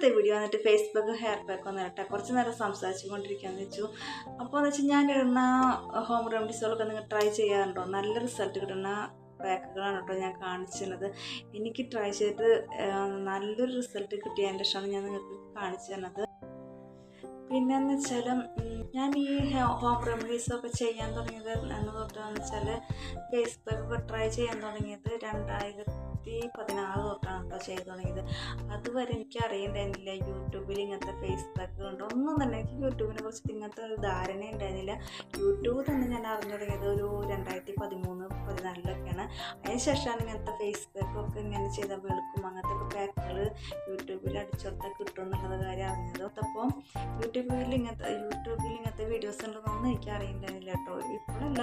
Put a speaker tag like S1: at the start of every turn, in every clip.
S1: ഇന്നത്തെ വീഡിയോ വന്നിട്ട് Facebook hair pack ഒന്ന് ഇരട്ടെ കുറച്ച് നേരം സംസാരിച്ചു കൊണ്ടിരിക്കാന്ന് വെച്ചു. അപ്പോൾ എന്ന് വെച്ചാൽ ഞാൻ ഇടുന്ന ഹോം റെമഡീസുകളൊക്കെ നിങ്ങൾ ട്രൈ ചെയ്യാറുണ്ടോ? നല്ല റിസൾട്ട് കിട്ടുന്ന പാക്കുകളാണ് കേട്ടോ ഞാൻ കാണിച്ചിരുന്നത് എനിക്ക് ട്രൈ ചെയ്തിട്ട് നല്ലൊരു റിസൾട്ട് കിട്ടിയതിന്റെ ശേഷമാണ് ഞാൻ നിങ്ങൾക്ക് കാണിച്ചു തന്നത് പിന്നെന്ന് വെച്ചാൽ ഞാൻ ഈ ഹോം റെമഡീസൊക്കെ ചെയ്യാൻ തുടങ്ങിയത് എന്ന് തൊട്ടാന്ന് വെച്ചാൽ ഫേസ്ബുക്ക് ട്രൈ ചെയ്യാൻ തുടങ്ങിയത് രണ്ടായിരത്തി പതിനാറ് തൊട്ടാണ് കേട്ടോ ചെയ്ത് തുടങ്ങിയത്. അതുവരെ എനിക്ക് അറിയണ്ടായിരുന്നില്ല യൂട്യൂബിൽ ഇങ്ങനത്തെ ഫേസ്ബുക്ക് ഉണ്ട് ഒന്നും തന്നെ എനിക്ക് യൂട്യൂബിനെ കുറിച്ചിട്ട് ഇങ്ങനത്തെ ഒരു ധാരണ ഉണ്ടായിരുന്നില്ല. യൂട്യൂബ് തന്നെ ഞാൻ അറിഞ്ഞു തുടങ്ങിയത് ഒരു രണ്ടായിരത്തി പതിമൂന്ന് പതിനാലിലൊക്കെയാണ് അതിനുശേഷമാണ് ഇങ്ങനത്തെ ഫേസ്ബുക്കൊക്കെ ഇങ്ങനെ ചെയ്ത വെളുക്കും അങ്ങനത്തെ പാക്കുകൾ യൂട്യൂബിൽ അടിച്ചൊടുത്താൽ കിട്ടും എന്നുള്ളത് കാര്യം അറിഞ്ഞത്. അപ്പോൾ യൂട്യൂബിൽ ഇങ്ങനത്തെ യൂട്യൂബിൽ ഇങ്ങനത്തെ വീഡിയോസ് ഉണ്ടെന്നൊന്നും എനിക്ക് അറിയില്ലായിരുന്നില്ല കേട്ടോ. ഇപ്പോഴല്ല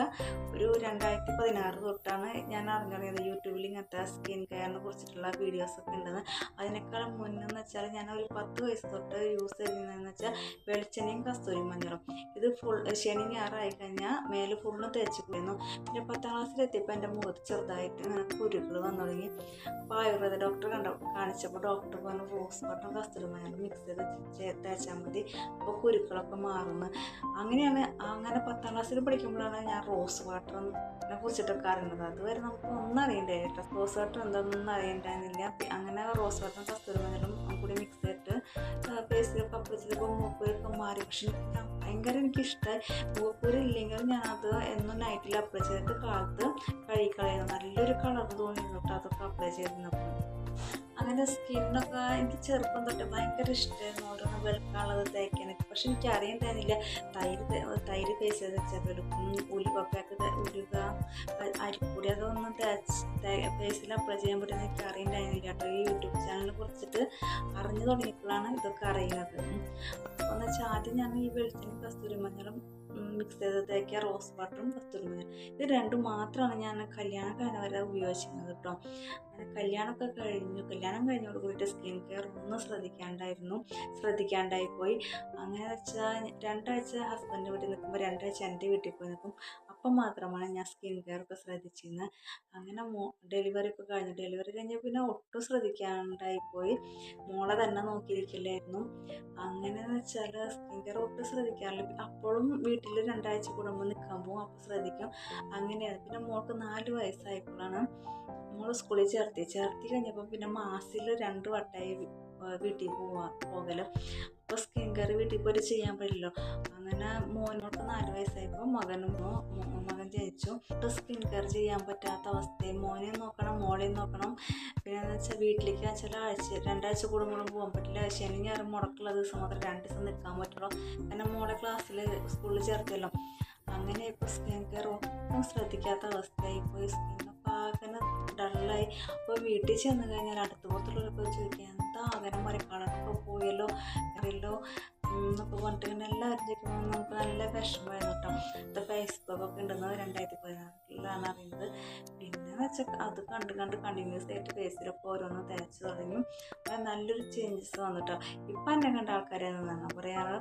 S1: ഒരു രണ്ടായിരത്തി പതിനാറ് തൊട്ടാണ് ഞാൻ അറിഞ്ഞറിയുന്നത് യൂട്യൂബിൽ ഇങ്ങനത്തെ സ്കിൻ കെയറിനെ കുറിച്ചിട്ടുള്ള വീഡിയോസ് ഒക്കെ ഉണ്ടെന്ന്. അതിനേക്കാളും മുന്നെന്ന് വെച്ചാൽ ഞാൻ ഒരു പത്ത് വയസ്സ് തൊട്ട് യൂസ് ചെയ്യുന്നതെന്ന് വെച്ചാൽ വെളിച്ചെണ്ണയും കസ്തൂരി മഞ്ഞളും. ഇത് ഫുൾ ശനി ഞായറായി കഴിഞ്ഞാൽ മേലെ ഫുള്ളും തേച്ച് പോയിരുന്നു പിന്നെ പത്താം ക്ലാസ്സിലെത്തിയപ്പോൾ എന്റെ മുഖത്ത് ചെറുതായിട്ട് ഇങ്ങനെ കുരുക്കൾ വന്നു തുടങ്ങി. അപ്പോൾ ആയുർവേദ ഡോക്ടർ കണ്ട കാണിച്ചപ്പോൾ ഡോക്ടർ പറഞ്ഞു റോസ് വാട്ടർ കസ്തൂരി മഞ്ഞളും മിക്സ് ചെയ്ത് തേച്ചാൽ മതി. അപ്പോൾ കുരുക്കളൊക്കെ മാറുന്നു. അങ്ങനെയാണ് അങ്ങനെ പത്താം ക്ലാസ്സിൽ പഠിക്കുമ്പോഴാണ് ഞാൻ റോസ് വാട്ടറിനെ കുറിച്ചിട്ടൊക്കെ അറിയുന്നത്. അതുവരെ നമുക്ക് ഒന്നും അറിയണ്ടായില്ല റോസ് വാട്ടർ എന്താണെന്നൊന്നും അറിയണ്ടായിരുന്നില്ല അങ്ങനെ റോസ് വാട്ടറും കസ്തൂരിമാനും കൂടി മിക്സ് ചെയ്തിട്ട് ഫേസിലൊക്കെ അപ്ലൈ മൂപ്പൂരൊക്കെ മാറി. പക്ഷെ ഭയങ്കര എനിക്കിഷ്ടമായി മൂക്കൂര് ഇല്ലെങ്കിൽ ഞാനത് എന്നും നൈറ്റിൽ അപ്ലൈ ചെയ്തിട്ട് കാലത്ത് കഴുകിക്കളയുന്നു നല്ലൊരു കളർ തോന്നിയിരുന്നു കേട്ടോ അതൊക്കെ അപ്ലൈ ചെയ്തിരുന്നപ്പോൾ. അങ്ങനെ സ്കിന്നൊക്കെ എനിക്ക് ചെറുപ്പം തൊട്ട് ഭയങ്കര ഇഷ്ടമായിരുന്നു ഓരോന്ന് വെളുക്കാനുള്ളത് തേക്കാനൊക്കെ. പക്ഷെ എനിക്ക് അറിയണ്ടായിരുന്നില്ല തൈര് തേ- തൈര് തേച്ച് വെച്ചാൽ വെളുക്കും ഉലുവപ്പൊക്കെ ഉലുവ അരിപ്പൊടി അതൊന്നും തേച്ച് ഫേസിൽ അപ്ലൈ ചെയ്യാൻ പറ്റുന്ന എനിക്ക് അറിയണ്ടായിരുന്നില്ല കേട്ടോ. ഈ യൂട്യൂബ് ചാനലിനെ കുറിച്ചിട്ട് അറിഞ്ഞു തുടങ്ങിയപ്പോഴാണ് ഇതൊക്കെ അറിയുന്നത്. അപ്പോൾ എന്ന് വെച്ചാൽ ആദ്യം ഞാൻ ഈ വെളുത്തിന് കസ്തൂരി മഞ്ഞളും മിക്സ് ചെയ്ത് തേക്കുക റോസ് വാട്ടറും കസ്തൂരി ഇത് രണ്ടും മാത്രമാണ് ഞാൻ കല്യാണ കാലം വരെ ഉപയോഗിച്ചിരുന്നത് കേട്ടോ കല്യാണമൊക്കെ കഴിഞ്ഞു. കല്യാണം കഴിഞ്ഞോട് കൂടിയിട്ട് സ്കിൻ കെയർ ഒന്നും ശ്രദ്ധിക്കാണ്ടായിരുന്നു. ശ്രദ്ധിക്കാണ്ടായി പോയി അങ്ങനെ വെച്ചാൽ രണ്ടാഴ്ച ഹസ്ബൻഡ് വീട്ടിൽ നിൽക്കുമ്പോൾ രണ്ടാഴ്ച എന്റെ വീട്ടിൽ പോയി നിൽക്കും അപ്പം മാത്രമാണ് ഞാൻ സ്കിൻ കെയർ ഒക്കെ ശ്രദ്ധിച്ചിരുന്നത് അങ്ങനെ മോ ഡെലിവറി ഒക്കെ കഴിഞ്ഞു ഡെലിവറി കഴിഞ്ഞ് പിന്നെ ഒട്ടും ശ്രദ്ധിക്കാണ്ടായിപ്പോയി മോളെ തന്നെ നോക്കിയിരിക്കില്ലായിരുന്നു അങ്ങനെയെന്ന് വെച്ചാൽ സ്കിൻ കെയർ ഒട്ടും ശ്രദ്ധിക്കാറില്ല. അപ്പോഴും വീട്ടിൽ രണ്ടാഴ്ച കൂടുമ്പോൾ നിൽക്കാൻ പോകും അപ്പോൾ ശ്രദ്ധിക്കും. അങ്ങനെയാണ്. പിന്നെ മോൾക്ക് നാല് വയസ്സായപ്പോഴാണ് മോൾ സ്കൂളിൽ ചേർത്തി. ചേർത്തി കഴിഞ്ഞപ്പോൾ പിന്നെ മാസത്തിൽ രണ്ട് വട്ടമായി വീട്ടിൽ പോവാ പോകലും. അപ്പോൾ സ്കിൻ കെയർ വീട്ടിൽ പോയി ചെയ്യാൻ പറ്റില്ലല്ലോ. അങ്ങനെ മോനോട്ട് നാല് വയസ്സായപ്പോൾ മകനും മകൻ ജനിച്ചു. സ്കിൻ കെയർ ചെയ്യാൻ പറ്റാത്ത അവസ്ഥയും മോനെയും നോക്കണം മോളെയും നോക്കണം. പിന്നെ എന്ന് വെച്ചാൽ വീട്ടിലേക്ക് ചില ആഴ്ച രണ്ടാഴ്ച കൂടുമ്പോഴും പോകാൻ പറ്റില്ല. ശനി ഞാൻ മുടക്കുള്ള ദിവസം മാത്രം രണ്ട് ദിവസം നിൽക്കാൻ പറ്റുള്ളൂ. കാരണം മോളെ ക്ലാസ്സിൽ സ്കൂളിൽ ചേർത്തല്ലോ. അങ്ങനെ ഇപ്പോൾ സ്കിൻ കെയർ ഒന്നും ശ്രദ്ധിക്കാത്ത അവസ്ഥയായി പോയി. സ്കിന്നൊക്കെ ആകെ ഡള്ളായി. അപ്പോൾ വീട്ടിൽ ചെന്ന് കഴിഞ്ഞാൽ അടുത്ത പുറത്തുള്ളവരൊക്കെ ചോദിക്കുക വരെ കളറൊക്കെ പോയല്ലോ അറിയല്ലോ. എന്നൊക്കെ പറഞ്ഞിട്ട് ഇങ്ങനെ എല്ലാവരും നമുക്ക് നല്ല വിഷമമായിരുന്നു കേട്ടോ. ഇത് ഫേസ്ബുക്കൊക്കെ ഉണ്ടെന്ന് രണ്ടായിരത്തി പതിനാറിലാണ് അറിയുന്നത്. പിന്നെ വെച്ചാൽ അത് കണ്ട് കണ്ട് കണ്ടിന്യൂസ് ആയിട്ട് ഫേസിലൊക്കെ ഓരോന്ന് തേച്ച് തുടങ്ങി. നല്ലൊരു ചേഞ്ചസ് വന്നിട്ടോ ഇപ്പം എന്നെ കണ്ട ആൾക്കാരെന്നാണ് പറയാറ്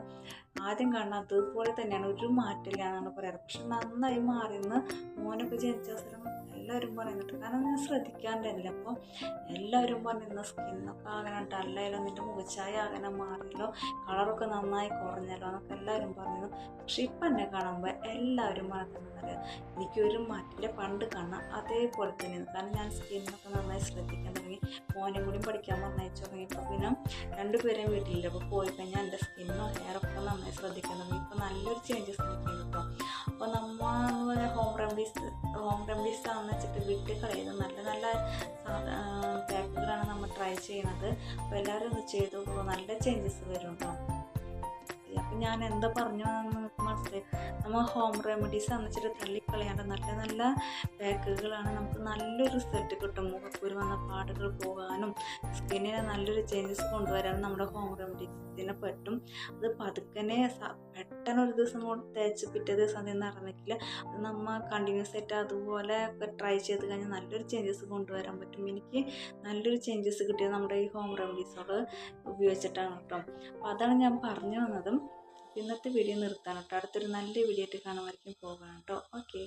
S1: ആദ്യം കാണുന്ന അതുപോലെ തന്നെയാണ്. ഒരു മാറ്റമില്ല എന്നാണ് പറയാറ്. പക്ഷെ നന്നായി മാറിയെന്ന് മോനൊക്കെ ജനിച്ച അവസരം എല്ലാവരും പറയുന്നുണ്ട്. കാരണം ഞാൻ ശ്രദ്ധിക്കാണ്ടല്ല അപ്പോൾ എല്ലാവരും പറഞ്ഞിരുന്ന സ്കിന്നൊക്കെ ആകണം ഡല്ലായാലോ നിന്റെ മുഖച്ചായ ആകണം മാറിയല്ലോ. കളറൊക്കെ നന്നായി കുറഞ്ഞല്ലോ എന്നൊക്കെ എല്ലാവരും പറഞ്ഞിരുന്നു. പക്ഷെ ഇപ്പം എന്നെ കാണുമ്പോൾ എല്ലാവരും പറയുന്നത് എനിക്കൊരു മാറ്റില്ല പണ്ട് കാണാം അതേപോലെ തന്നെ കാരണം ഞാൻ സ്കിന്നൊക്കെ നന്നായി ശ്രദ്ധിക്കാൻ തുടങ്ങി. മോനെ കൂടി പഠിക്കാൻ പറഞ്ഞയച്ചു തുടങ്ങിയപ്പോൾ പിന്നെ രണ്ടുപേരെയും വീട്ടിലില്ല. അപ്പോൾ പോയി കഴിഞ്ഞാൽ എന്റെ സ്കിന്നോ ഹെയറൊക്കെ നന്നായി ശ്രദ്ധിക്കാൻ തുടങ്ങി ഇപ്പോൾ നല്ലൊരു ചേഞ്ചസ് എനിക്ക് കേട്ടോ അപ്പോൾ നമ്മൾ ഹോം റെമഡീസ് ഹോം റെമഡീസ് ആണെന്ന് വെച്ചിട്ട് വിട്ട് കളയുന്നത് നല്ല നല്ല പാക്കുകളാണ് നമ്മൾ ട്രൈ ചെയ്യുന്നത് അപ്പോൾ എല്ലാവരും ഒന്ന് ചെയ്തു നല്ല ചേഞ്ചസ് വരും കേട്ടോ അപ്പം ഞാൻ എന്താ പറഞ്ഞു മനസ്സിലായി നമ്മൾ ഹോം റെമഡീസ് അന്നിച്ചിട്ട് തള്ളിക്കളയാണ്ട് നല്ല നല്ല പാക്കുകളാണ് നമുക്ക് നല്ലൊരു റിസൾട്ട് കിട്ടും. മുഖക്കൂര് വന്ന പാടുകൾ പോകാനും സ്കിന്നിന് നല്ലൊരു ചേഞ്ചസ് കൊണ്ടുവരാനും നമ്മുടെ ഹോം റെമഡീസിനെ പറ്റും. അത് പതുക്കനെ പെട്ടെന്ന് ഒരു ദിവസം കൊണ്ട് തേച്ച് പിറ്റേ ദിവസം അതിൽ ഇറങ്ങിക്കില്ല അത് നമ്മൾ കണ്ടിന്യൂസ് ആയിട്ട് അതുപോലെ ട്രൈ ചെയ്ത് കഴിഞ്ഞാൽ നല്ലൊരു ചേഞ്ചസ് കൊണ്ടുവരാൻ പറ്റും. എനിക്ക് നല്ലൊരു ചേഞ്ചസ് കിട്ടിയത് നമ്മുടെ ഈ ഹോം റെമഡീസുകൾ ഉപയോഗിച്ചിട്ടാണ് കേട്ടോ. അപ്പോൾ അതാണ് ഞാൻ പറഞ്ഞു വന്നതും. ഇന്നത്തെ വീഡിയോ നിർത്താണ് കേട്ടോ. അടുത്തൊരു നല്ല വീഡിയോ ആയിട്ട് കാണുമായിരിക്കും. പോകണം കേട്ടോ. ഓക്കെ